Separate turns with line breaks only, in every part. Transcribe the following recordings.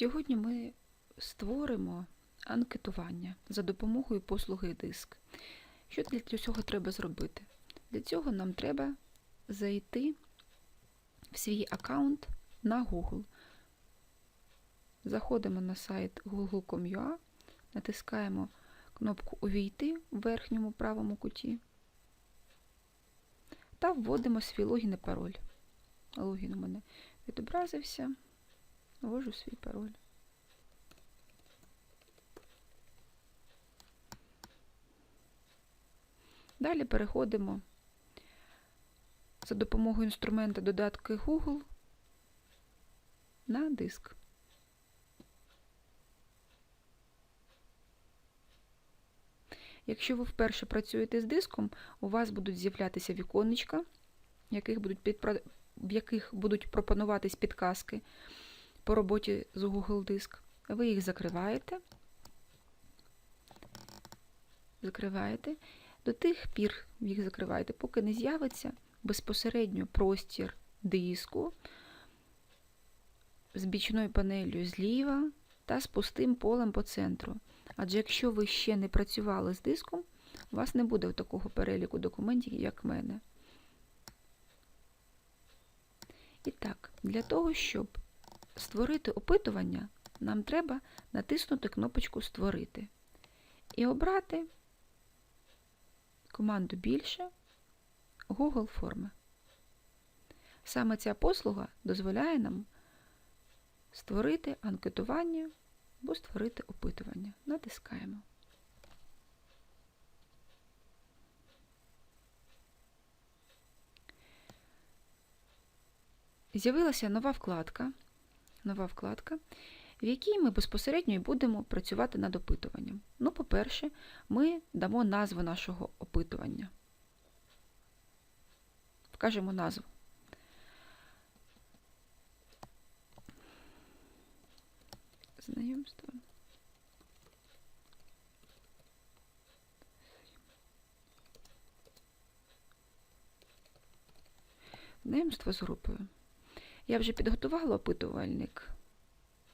Сьогодні ми створимо анкетування за допомогою послуги диск. Що для цього треба зробити? Для цього нам треба зайти в свій аккаунт на Google. Заходимо на сайт google.com.ua, натискаємо кнопку Увійти в верхньому правому куті та вводимо свій логін і пароль. Логін у мене відобразився. Ввожу свій пароль. Далі переходимо за допомогою інструмента додатки Google на диск. Якщо ви вперше працюєте з диском, у вас будуть з'являтися віконечка, в яких будуть, пропонуватись підказки по роботі з Google Диск. Ви їх закриваєте. Закриваєте. До тих пір їх закриваєте, поки не з'явиться безпосередньо простір диску з бічною панелью зліва та з пустим полем по центру. Адже якщо ви ще не працювали з диском, у вас не буде такого переліку документів, як в мене. І так, для того, щоб створити опитування, нам треба натиснути кнопочку Створити і обрати команду більше Google форми. Саме ця послуга дозволяє нам створити анкетування або створити опитування. Натискаємо. З'явилася нова вкладка, нова вкладка, в якій ми безпосередньо і будемо працювати над опитуванням. Ну, по-перше, ми дамо назву нашого опитування. Вкажемо назву. Знайомство. Знайомство з групою. Я вже підготувала опитувальник.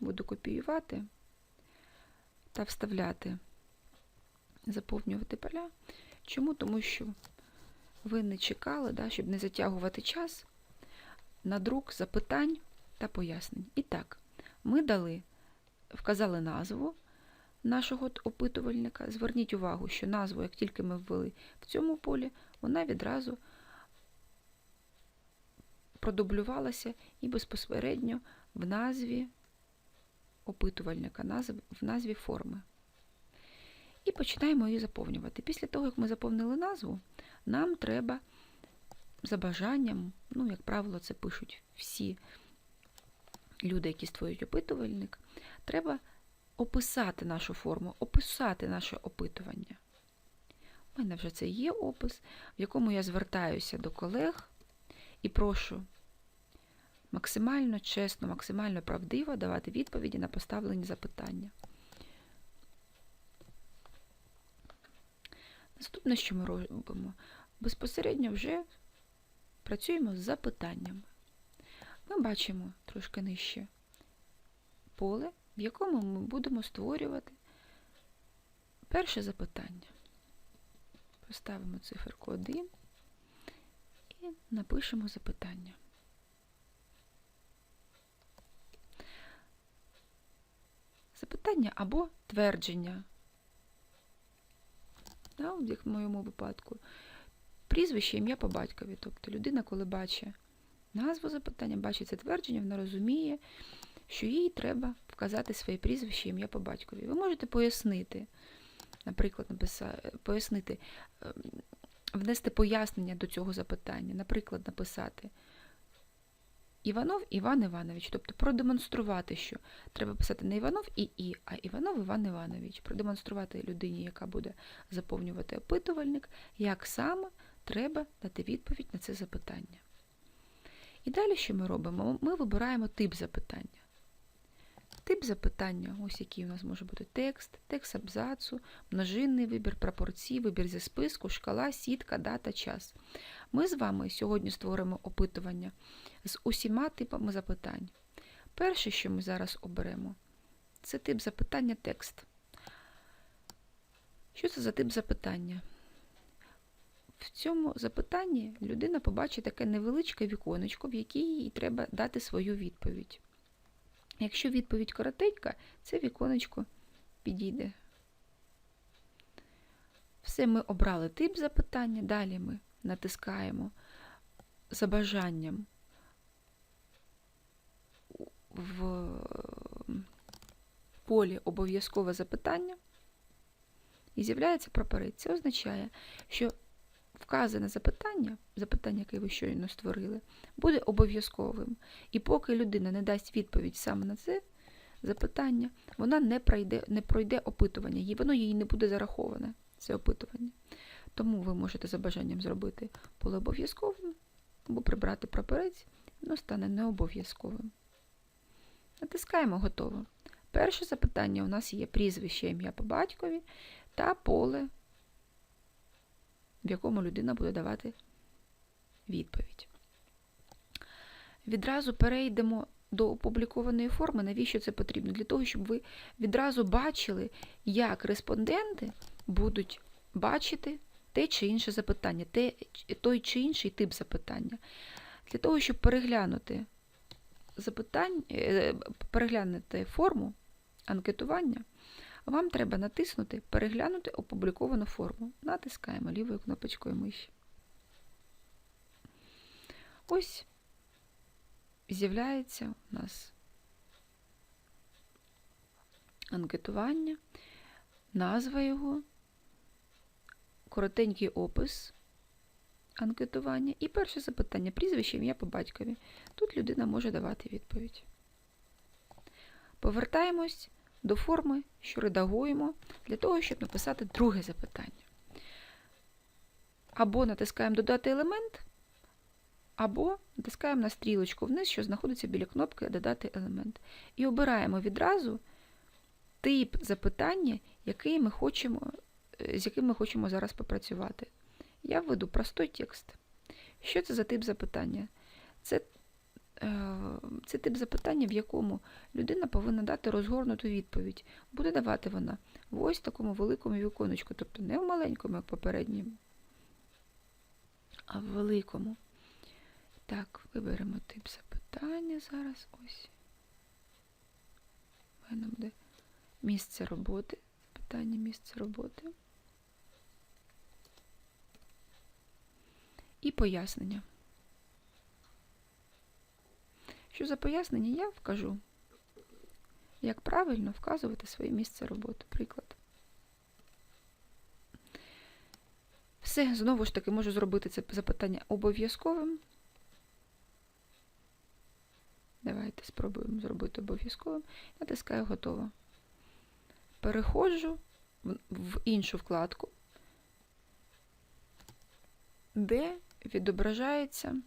Буду копіювати та вставляти, заповнювати поля. Чому? Тому що ви не чекали, да, щоб не затягувати час на друк запитань та пояснень. І так, ми дали, вказали назву нашого опитувальника. Зверніть увагу, що назву, як тільки ми ввели в цьому полі, вона відразу продублювалася і безпосередньо в назві опитувальника, в назві форми. І починаємо її заповнювати. Після того, як ми заповнили назву, нам треба за бажанням, ну, як правило, це пишуть всі люди, які створюють опитувальник, треба описати нашу форму, описати наше опитування. У мене вже це є опис, в якому я звертаюся до колег і прошу максимально чесно, максимально правдиво давати відповіді на поставлені запитання. Наступне, що ми робимо, безпосередньо вже працюємо з запитаннями. Ми бачимо трошки нижче поле, в якому ми будемо створювати перше запитання. Поставимо циферку 1 і напишемо запитання. Запитання або твердження. Да, в моєму випадку. Прізвище, ім'я по батькові. Тобто людина, коли бачить назву запитання, бачить це твердження, вона розуміє, що їй треба вказати своє прізвище, ім'я по батькові. Ви можете пояснити, наприклад, написати, пояснити, ем, внести пояснення до цього запитання, наприклад, написати. Іванов Іван Іванович, тобто продемонструвати, що треба писати не Іванов і І, а Іванов Іван Іванович, продемонструвати людині, яка буде заповнювати опитувальник, як саме треба дати відповідь на це запитання. І далі, що ми робимо? Ми вибираємо тип запитання. Тип запитання, ось який у нас може бути текст, текст абзацу, множинний вибір, пропорції, вибір зі списку, шкала, сітка, дата, час. Ми з вами сьогодні створимо опитування з усіма типами запитань. Перше, що ми зараз оберемо, це тип запитання текст. Що це за тип запитання? В цьому запитанні людина побачить таке невеличке віконечко, в якій їй треба дати свою відповідь. Якщо відповідь коротенька, це віконечко підійде. Все, ми обрали тип запитання, далі ми натискаємо за бажанням в полі обов'язкове запитання і з'являється прапорець. Це означає, що вказане запитання, запитання, яке ви щойно створили, буде обов'язковим. І поки людина не дасть відповідь саме на це запитання, вона не пройде, не пройде опитування, і воно їй не буде зараховане, це опитування. Тому ви можете за бажанням зробити поле обов'язковим або прибрати прапорець, воно стане необов'язковим. Натискаємо готово. Перше запитання у нас є прізвище ім'я по батькові та поле, в якому людина буде давати відповідь. Відразу перейдемо до опублікованої форми. Навіщо це потрібно? Для того, щоб ви відразу бачили, як респонденти будуть бачити те чи інше запитання, те, той чи інший тип запитання. Для того, щоб переглянути запитань, е, переглянути форму анкетування, вам треба натиснути Переглянути опубліковану форму. Натискаємо лівою кнопочкою миші. Ось з'являється у нас анкетування, назва його, коротенький опис анкетування і перше запитання прізвище ім'я по батькові. Тут людина може давати відповідь. Повертаємось до форми, що редагуємо, для того, щоб написати друге запитання. Або натискаємо Додати елемент, або натискаємо на стрілочку вниз, що знаходиться біля кнопки Додати елемент. І обираємо відразу тип запитання, який ми хочемо, з яким ми хочемо зараз попрацювати. Я введу простой текст. Що це за тип запитання? Це це тип запитання, в якому людина повинна дати розгорнуту відповідь. Буде давати вона в ось такому великому віконечку, тобто не в маленькому, як попередньому, а в великому. Так, виберемо тип запитання зараз. Ось. У мене буде місце роботи. Запитання місце роботи. І пояснення. Що за пояснення я вкажу, як правильно вказувати своє місце роботи. Приклад. Все, знову ж таки, можу зробити це запитання обов'язковим. Давайте спробуємо зробити обов'язковим. Натискаю готово. Переходжу в іншу вкладку, де відображається.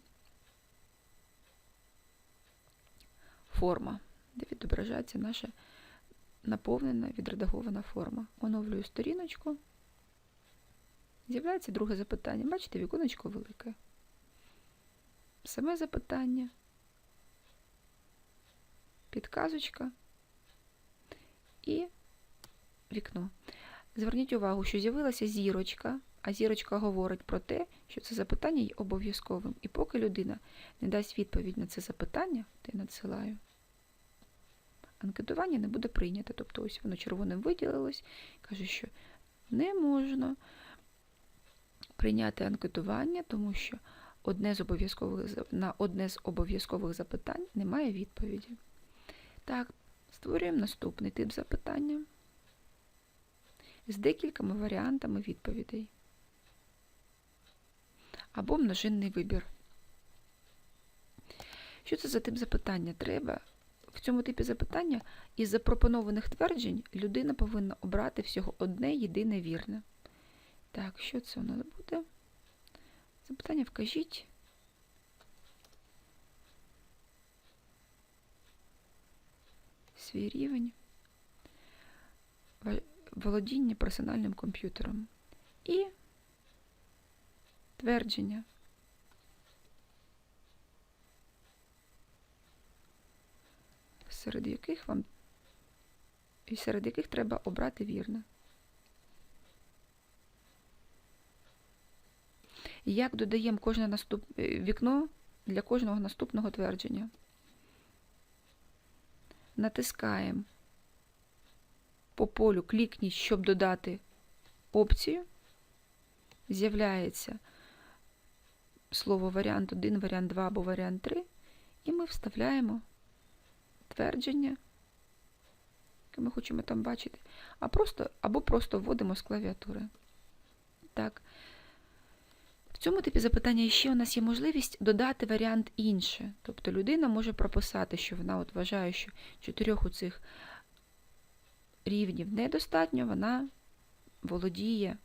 Форма, де відображається наша наповнена, відредагована форма. Оновлюю сторіночку. З'являється друге запитання. Бачите, віконечко велике. Саме запитання, підказочка і вікно. Зверніть увагу, що з'явилася зірочка, а зірочка говорить про те, що це запитання є обов'язковим. І поки людина не дасть відповідь на це запитання, я надсилаю анкетування не буде прийнято. Тобто ось воно червоним виділилось, каже, що не можна прийняти анкетування, тому що одне з обов'язкових, на одне з обов'язкових запитань немає відповіді. Так, створюємо наступний тип запитання з декількома варіантами відповідей. Або множинний вибір. Що це за тип запитання? Треба в цьому типі запитання із запропонованих тверджень людина повинна обрати всього одне єдине вірне. Так, що це у нас буде? Запитання вкажіть. Свій рівень володіння персональним комп'ютером. І твердження. Серед яких вам і серед яких треба обрати вірне. Як додаємо кожне наступ... е, вікно для кожного наступного твердження? Натискаємо по полю клікніть, щоб додати опцію. З'являється слово варіант 1, варіант 2 або варіант 3, і ми вставляємо твердження, яке ми хочемо там бачити, а просто, або просто вводимо з клавіатури. Так. В цьому типі запитання ще у нас є можливість додати варіант інше. Тобто людина може прописати, що вона от вважає, що чотирьох у цих рівнів недостатньо, вона володіє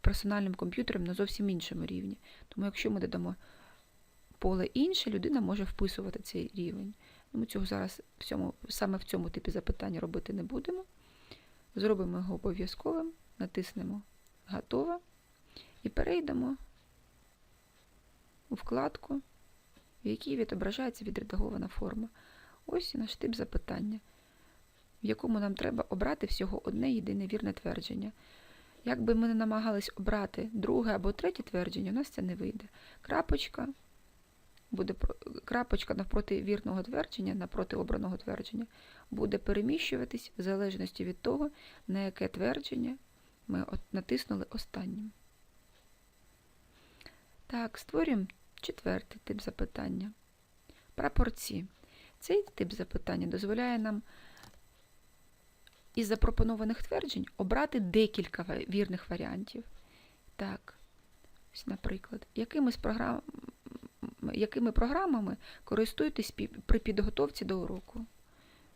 персональним комп'ютером на зовсім іншому рівні. Тому якщо ми додамо поле інше, людина може вписувати цей рівень. Ми цього зараз в цьому, саме в цьому типі запитання робити не будемо. Зробимо його обов'язковим, натиснемо Готово і перейдемо у вкладку, в якій відображається відредагована форма. Ось наш тип запитання, в якому нам треба обрати всього одне єдине вірне твердження. Як би ми не намагались обрати друге або третє твердження, у нас це не вийде. Крапочка буде крапочка навпроти вірного твердження, напроти обраного твердження, буде переміщуватись в залежності від того, на яке твердження ми натиснули останнім. Так, створюємо четвертий тип запитання. Прапорці. Цей тип запитання дозволяє нам із запропонованих тверджень обрати декілька вірних варіантів. Так, ось, наприклад, якими, з програм... якими програмами користуєтесь при підготовці до уроку?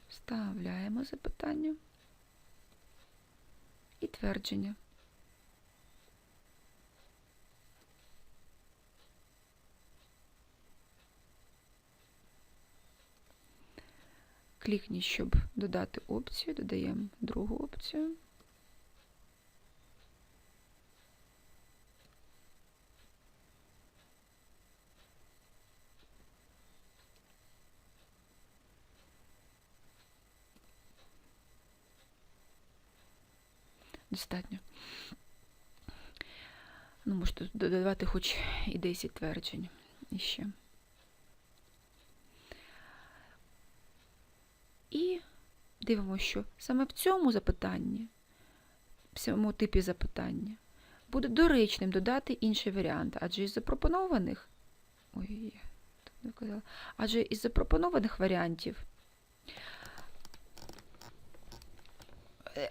Вставляємо запитання і твердження. Клікніть, щоб додати опцію, додаємо другу опцію. Достатньо. Ну, можете додавати хоч і 10 тверджень іще. І дивимося, що саме в цьому запитанні, в цьому типі запитання, буде доречним додати інший варіант, адже із запропонованих, ой, так не казала, адже із запропонованих варіантів,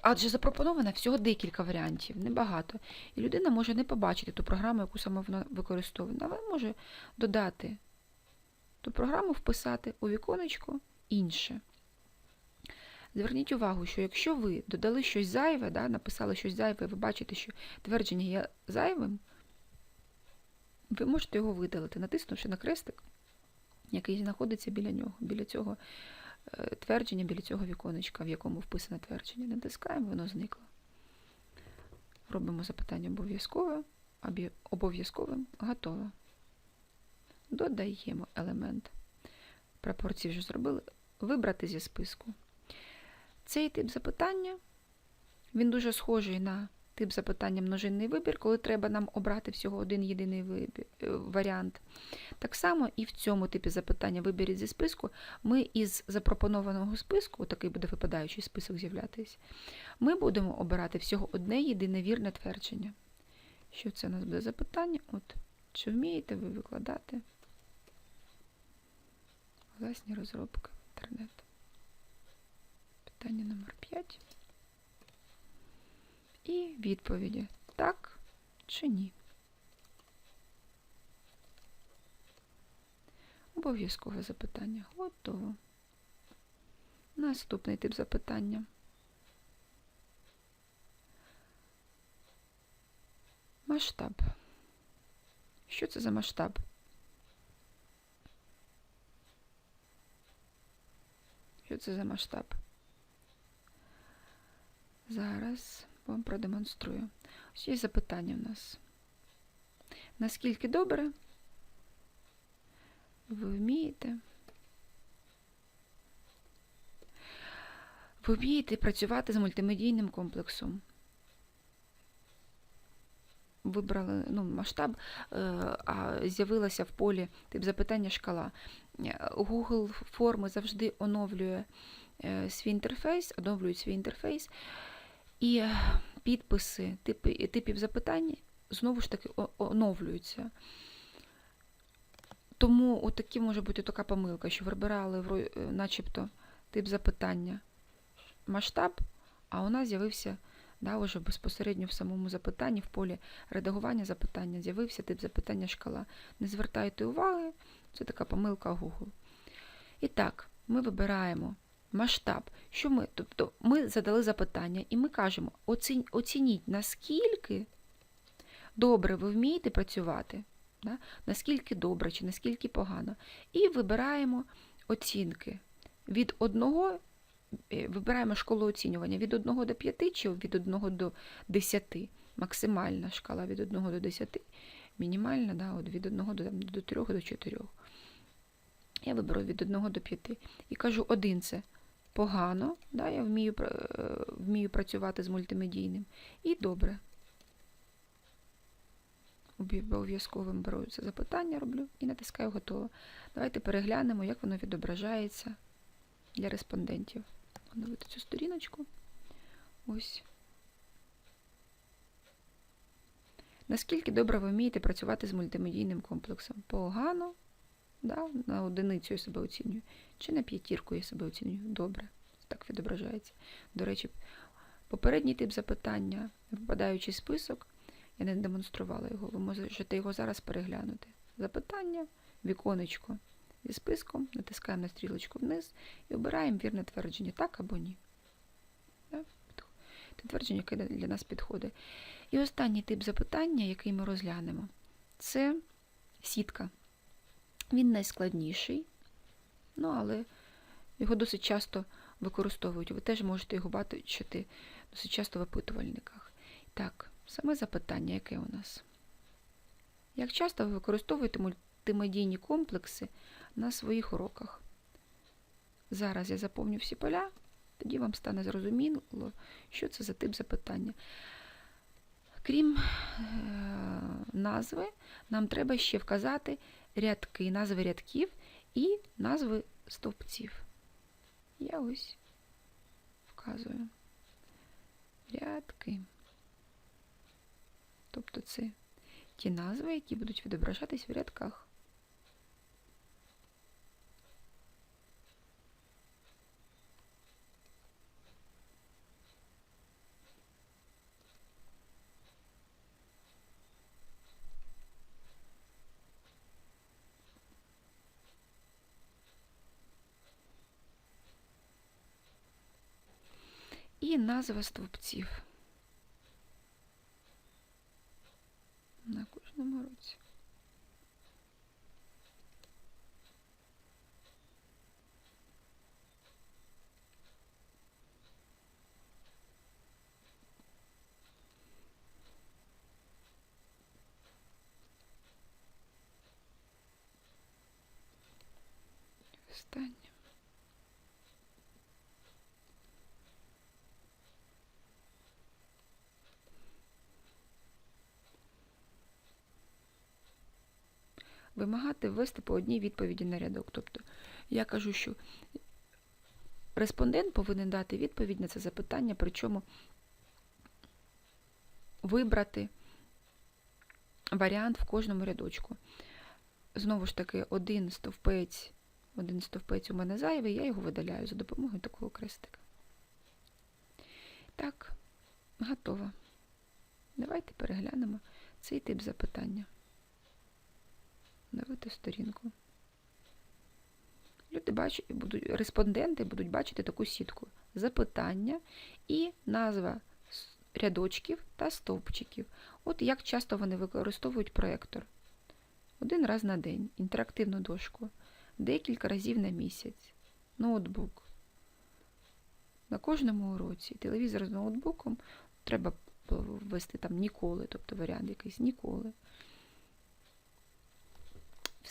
адже запропоновано всього декілька варіантів, небагато. І людина може не побачити ту програму, яку саме вона використовує, але може додати ту програму, вписати у віконечко інше. Зверніть увагу, що якщо ви додали щось зайве, да, написали щось зайве, і ви бачите, що твердження є зайвим, ви можете його видалити, натиснувши на крестик, який знаходиться біля нього, біля цього твердження, біля цього віконечка, в якому вписане твердження. Натискаємо, воно зникло. Робимо запитання обов'язкове, обов'язковим готово. Додаємо елемент. Пропорції вже зробили. Вибрати зі списку. Цей тип запитання, він дуже схожий на тип запитання множинний вибір, коли треба нам обрати всього один єдиний вибір, е, варіант. Так само і в цьому типі запитання виберіть зі списку, ми із запропонованого списку, такий буде випадаючий список з'являтися, ми будемо обирати всього одне єдине вірне твердження. Що це у нас буде запитання? От, Чи вмієте ви викладати власні розробки інтернет? Питання номер 5. І відповіді так чи ні. Обов'язкове запитання. Готово. Наступний тип запитання. Масштаб. Що це за масштаб? Що це за масштаб? Зараз вам продемонструю. Ось є запитання в нас. Наскільки добре ви вмієте Ви вмієте працювати з мультимедійним комплексом. Вибрали ну, масштаб, е, а з'явилася в полі тип запитання шкала. Google форми завжди оновлює е, свій інтерфейс, оновлюють свій інтерфейс, і е, підписи типи, типів запитань знову ж таки оновлюються. Тому от може бути така помилка, що вибирали е, начебто тип запитання масштаб, а у нас з'явився да, уже безпосередньо в самому запитанні, в полі редагування запитання, з'явився тип запитання шкала. Не звертайте уваги, це така помилка Google. І так, ми вибираємо масштаб. Що ми? Тобто ми задали запитання і ми кажемо, оцінь, оцініть, наскільки добре ви вмієте працювати, да? наскільки добре чи наскільки погано. І вибираємо оцінки від 1 е, вибираємо шкалу оцінювання від 1 до 5 чи від 1 до 10. Максимальна шкала від 1 до 10, мінімальна да, от від 1 до, до 3 до 4. Я виберу від 1 до 5. І кажу, 1 це погано, да, я вмію, вмію працювати з мультимедійним. І добре. Обов'язковим беру це запитання, роблю і натискаю готово. Давайте переглянемо, як воно відображається для респондентів. Оновити цю сторіночку. Ось. Наскільки добре ви вмієте працювати з мультимедійним комплексом? Погано, да? на одиницю я себе оцінюю. Чи на п'ятірку я себе оцінюю? Добре. Так відображається. До речі, попередній тип запитання, випадаючий список, я не демонструвала його, ви можете його зараз переглянути. Запитання, віконечко зі списком, натискаємо на стрілочку вниз і обираємо вірне твердження, так або ні. Те твердження, яке для нас підходить. І останній тип запитання, який ми розглянемо, це сітка. Він найскладніший, ну але його досить часто використовують. Ви теж можете його бачити досить часто в опитувальниках. Так, саме запитання, яке у нас? Як часто ви використовуєте мультимедійні комплекси на своїх уроках? Зараз я заповню всі поля, тоді вам стане зрозуміло, що це за тип запитання. Крім е, назви, нам треба ще вказати рядки, назви рядків і назви стовпців. Я ось вказую рядки. Тобто це ті назви, які будуть відображатись в рядках. І назва стовпців. На кожному році. Останнє. Вимагати ввести по одній відповіді на рядок. Тобто я кажу, що респондент повинен дати відповідь на це запитання, причому вибрати варіант в кожному рядочку. Знову ж таки, один стовпець, один стовпець у мене зайвий, я його видаляю за допомогою такого крестика. Так, готово. Давайте переглянемо цей тип запитання. Новити сторінку. Люди бачать, будуть, респонденти будуть бачити таку сітку запитання і назва рядочків та стовпчиків. От як часто вони використовують проєктор. Один раз на день, інтерактивну дошку, декілька разів на місяць, ноутбук. На кожному уроці телевізор з ноутбуком треба ввести там ніколи, тобто варіант якийсь ніколи.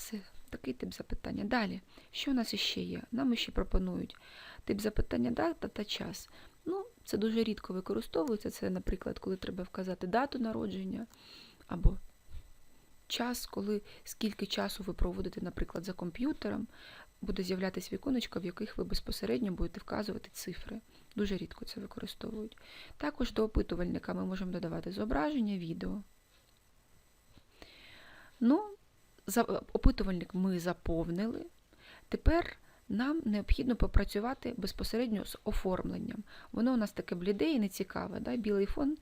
Все, Такий тип запитання. Далі, що у нас іще є? Нам ще пропонують тип запитання дата та час. Ну, це дуже рідко використовується. Це, наприклад, коли треба вказати дату народження або час, коли скільки часу ви проводите, наприклад, за комп'ютером, буде з'являтися віконечко, в яких ви безпосередньо будете вказувати цифри. Дуже рідко це використовують. Також до опитувальника ми можемо додавати зображення, відео. Ну, опитувальник ми заповнили. Тепер нам необхідно попрацювати безпосередньо з оформленням. Воно у нас таке бліде і нецікаве. Да? Білий фон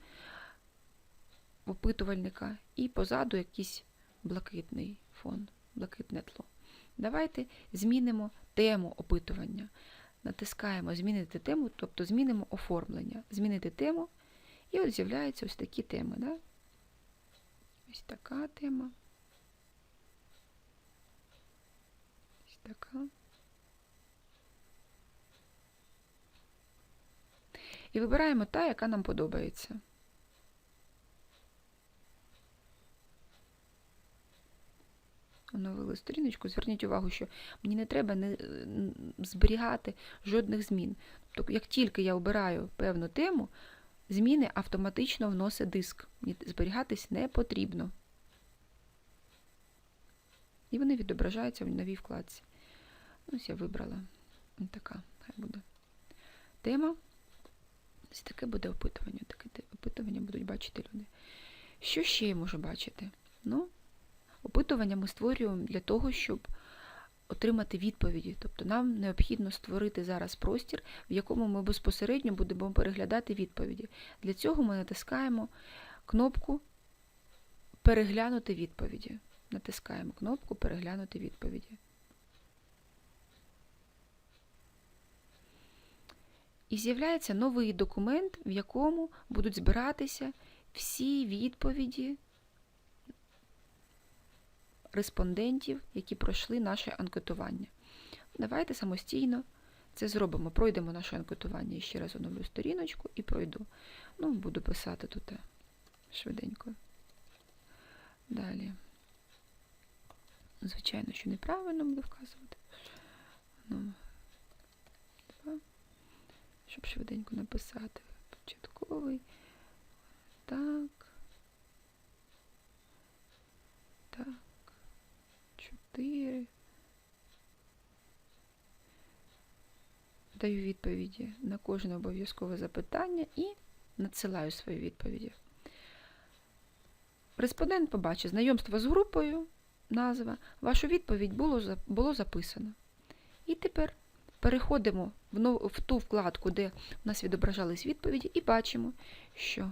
опитувальника і позаду якийсь блакитний фон, блакитне тло. Давайте змінимо тему опитування. Натискаємо Змінити тему, тобто змінимо оформлення. Змінити тему, і от з'являються ось такі теми. Да? Ось така тема. Така. І вибираємо та, яка нам подобається. Оновили сторіночку. Зверніть увагу, що мені не треба не, зберігати жодних змін. Тобто, як тільки я обираю певну тему, зміни автоматично вносить диск. Мені зберігатись не потрібно. І вони відображаються в новій вкладці. Ось я вибрала. Така хай буде тема. Ось таке буде опитування. Таке опитування будуть бачити люди. Що ще я можу бачити? Ну, опитування ми створюємо для того, щоб отримати відповіді. Тобто нам необхідно створити зараз простір, в якому ми безпосередньо будемо переглядати відповіді. Для цього ми натискаємо кнопку Переглянути відповіді. Натискаємо кнопку Переглянути відповіді. І з'являється новий документ, в якому будуть збиратися всі відповіді респондентів, які пройшли наше анкетування. Давайте самостійно це зробимо. Пройдемо наше анкетування. І ще раз оновлю сторіночку і пройду. Ну, буду писати тут е, швиденько. Далі. Звичайно, що неправильно буду вказувати. Ну. Щоб швиденько написати. Початковий. Так. Так. Чотири. Даю відповіді на кожне обов'язкове запитання і надсилаю свої відповіді. Респондент побачить знайомство з групою, назва. Вашу відповідь було, було записано. І тепер переходимо в, ту вкладку, де у нас відображались відповіді, і бачимо, що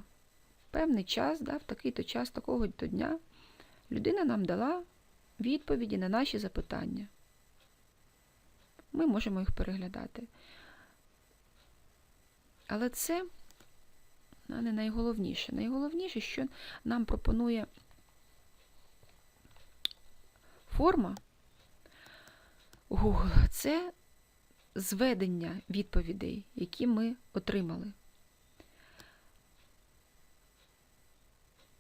певний час, да, в такий-то час, такого-то дня, людина нам дала відповіді на наші запитання. Ми можемо їх переглядати. Але це ну, не найголовніше. Найголовніше, що нам пропонує форма Google, це зведення відповідей, які ми отримали.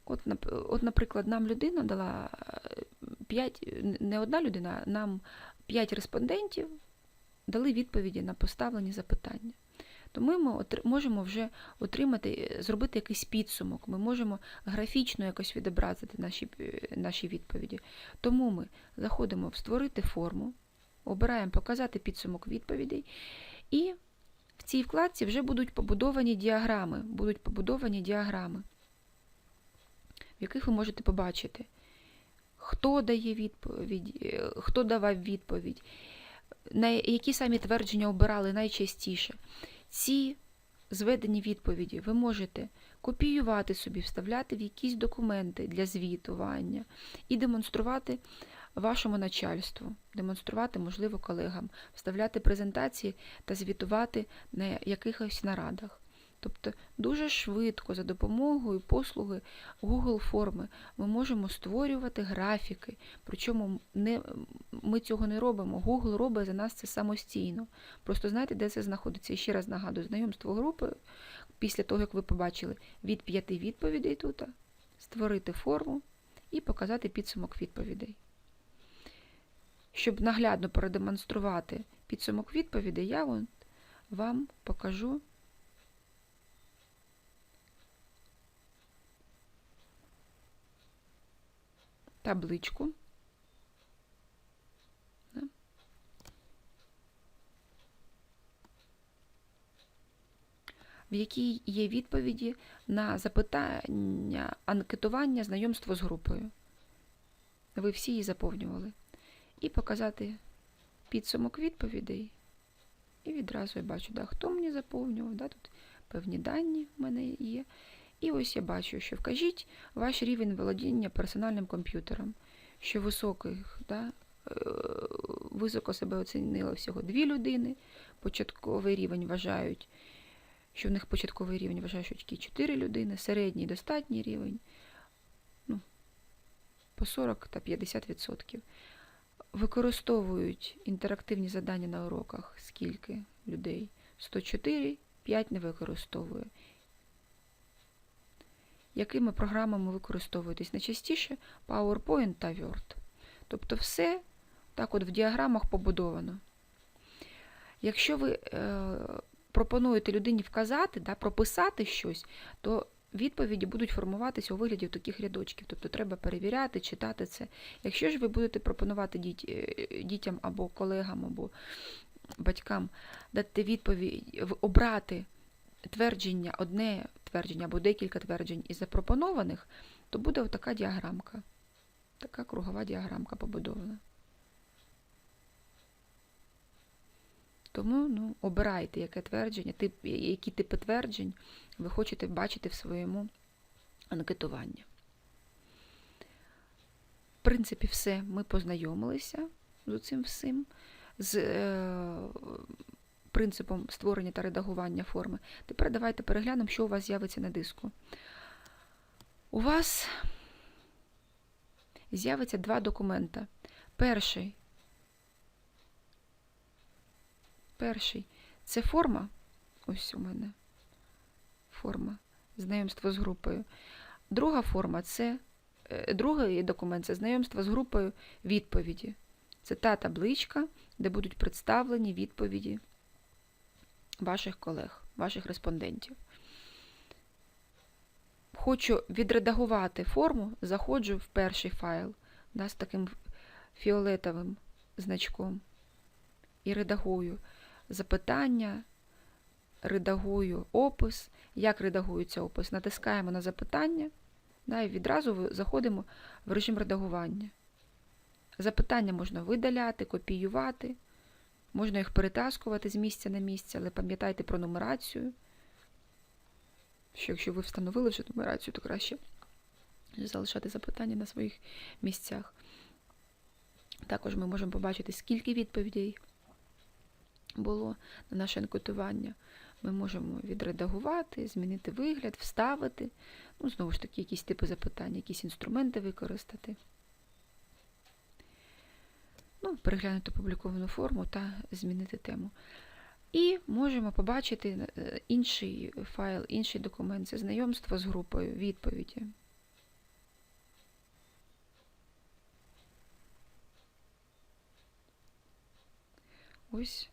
От, от, наприклад, нам людина дала 5, не одна людина, нам 5 респондентів дали відповіді на поставлені запитання. То ми можемо вже отримати, е, зробити якийсь підсумок, ми можемо графічно якось відобразити наші, е, наші відповіді. Тому ми заходимо в створити форму, обираємо показати підсумок відповідей, і в цій вкладці вже будуть побудовані діаграми, будуть побудовані діаграми, в яких ви можете побачити, хто дає відповідь, е, хто давав відповідь, на які самі твердження обирали найчастіше. Ці зведені відповіді ви можете копіювати собі, вставляти в якісь документи для звітування і демонструвати вашому начальству, демонструвати, можливо, колегам, вставляти презентації та звітувати на якихось нарадах. Тобто дуже швидко за допомогою послуги Google форми ми можемо створювати графіки, причому не, ми цього не робимо. Google робить за нас це самостійно. Просто знаєте, де це знаходиться? І ще раз нагадую, знайомство групи, після того, як ви побачили від п'яти відповідей тут, створити форму і показати підсумок відповідей. Щоб наглядно продемонструвати підсумок відповідей, я вам покажу табличку. В якій є відповіді на запитання анкетування знайомство з групою. Ви всі її заповнювали. І показати підсумок відповідей. І відразу я бачу, да, хто мені заповнював, да, тут певні дані в мене є. І ось я бачу, що вкажіть ваш рівень володіння персональним комп'ютером, що високих, да, е, високо себе оцінило всього дві людини, початковий рівень вважають, що в них початковий рівень вважає, що тільки 4 людини, середній достатній рівень ну, по 40 та 50%. Використовують інтерактивні завдання на уроках скільки людей? 104, 5 не використовує. Якими програмами використовуєтесь? Найчастіше PowerPoint та Word. Тобто все так от в діаграмах побудовано. Якщо ви е, пропонуєте людині вказати, да, прописати щось, то відповіді будуть формуватися у вигляді таких рядочків. Тобто треба перевіряти, читати це. Якщо ж ви будете пропонувати е, дітям або колегам, або батькам дати відповідь, обрати твердження, одне твердження або декілька тверджень із запропонованих, то буде отака діаграмка. Така кругова діаграмка побудована. Тому ну, обирайте, яке твердження, тип, які типи тверджень ви хочете бачити в своєму анкетуванні. В принципі, все, ми познайомилися з цим всім, з е, принципом створення та редагування форми. Тепер давайте переглянемо, що у вас з'явиться на диску. У вас з'явиться два документа. Перший Перший це форма. Ось у мене форма знайомство з групою. Друга форма це е, другий документ це знайомство з групою відповіді. Це та табличка, де будуть представлені відповіді ваших колег, ваших респондентів. Хочу відредагувати форму, заходжу в перший файл да, з таким фіолетовим значком і редагую запитання, редагую опис. Як редагується опис? Натискаємо на запитання да, і відразу заходимо в режим редагування. Запитання можна видаляти, копіювати, можна їх перетаскувати з місця на місце, але пам'ятайте про нумерацію. Що якщо ви встановили вже нумерацію, то краще залишати запитання на своїх місцях. Також ми можемо побачити, скільки відповідей було на наше анкетування. Ми можемо відредагувати, змінити вигляд, вставити. Ну, знову ж таки, якісь типи запитань, якісь інструменти використати. Ну, переглянути опубліковану форму та змінити тему. І можемо побачити е, інший файл, інший документ. Це знайомство з групою відповіді. Ось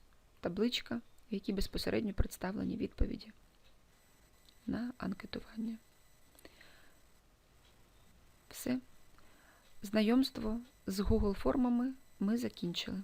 табличка, в якій безпосередньо представлені відповіді на анкетування. Все. Знайомство з Google формами ми закінчили.